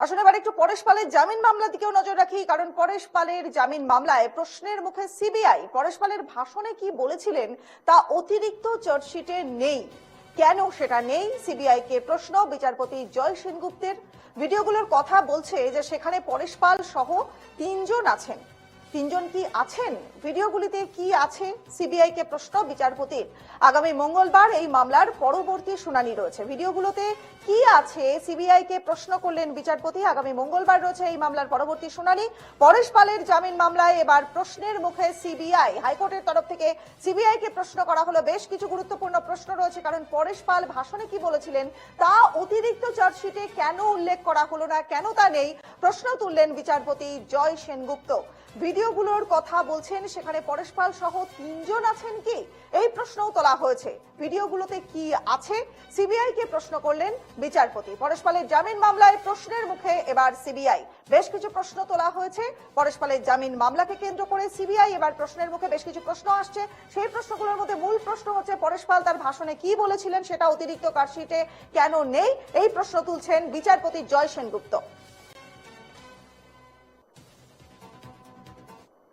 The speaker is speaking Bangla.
আসলে এবার একটু পরেশ পালের জামিন মামলার দিকেও নজর রাখি, কারণ পরেশ পালের জামিন মামলায় প্রশ্নের মুখে সিবিআই। পরেশ পালের ভাষণে কি বলেছিলেন তা অতিরিক্ত চার্জশিটে নেই। কেন সেটা নেই? সিবিআই কে প্রশ্ন, বিচারপতি জয় সেনগুপ্তের। ভিডিওগুলোর কথা বলছে যে সেখানে পরেশ পাল সহ তিনজন আছেন। তিনজন কি আছেন? ভিডিওগুলিতে কি আছে? সিবিআই কে প্রশ্ন বিচারপতির আগামী মঙ্গলবার এই মামলার পরবর্তী শুনানি রয়েছে। ভিডিওগুলোতে কি আছে? সিবিআই কে প্রশ্ন করলেন বিচারপতি। আগামী মঙ্গলবার রয়েছে এই মামলার পরবর্তী শুনানি। পরেশ পালের জামিন মামলায় এবার প্রশ্নের মুখে সিবিআই। হাইকোর্টের তরফ থেকে সিবিআই কে প্রশ্ন করা হলো। বেশ কিছু গুরুত্বপূর্ণ প্রশ্ন রয়েছে, কারণ পরেশ পাল ভাষণে কি বলেছিলেন তা অতিরিক্ত চার্জশিটে কেন উল্লেখ করা হলো না? কেন তা নেই? প্রশ্ন তুললেন বিচারপতি জয় সেনগুপ্ত। ভিডিওগুলোর কথা বলছেন সেখানে পরেশ পাল সহ তিনজন আছেন কি? এই প্রশ্নও তোলা হয়েছে। ভিডিওগুলোতে কি আছে? সিবিআই কে প্রশ্ন করলেন বিচারপতি। পরেশ পালের জামিন মামলায় প্রশ্নের মুখে এবার সিবিআই। বেশ কিছু প্রশ্ন তোলা হয়েছে। পরেশ পালের জামিন মামলাকে কেন্দ্র করে সিবিআই এবার প্রশ্নের মুখে বেশ কিছু প্রশ্ন আসছে। সেই প্রশ্নগুলোর মধ্যে মূল প্রশ্ন হচ্ছে পরেশ পাল তার ভাষণে কি বলেছিলেন সেটা অতিরিক্ত কার্ডশিটে কেন নেই? এই প্রশ্ন তুলছেন বিচারপতি জয় সেনগুপ্ত।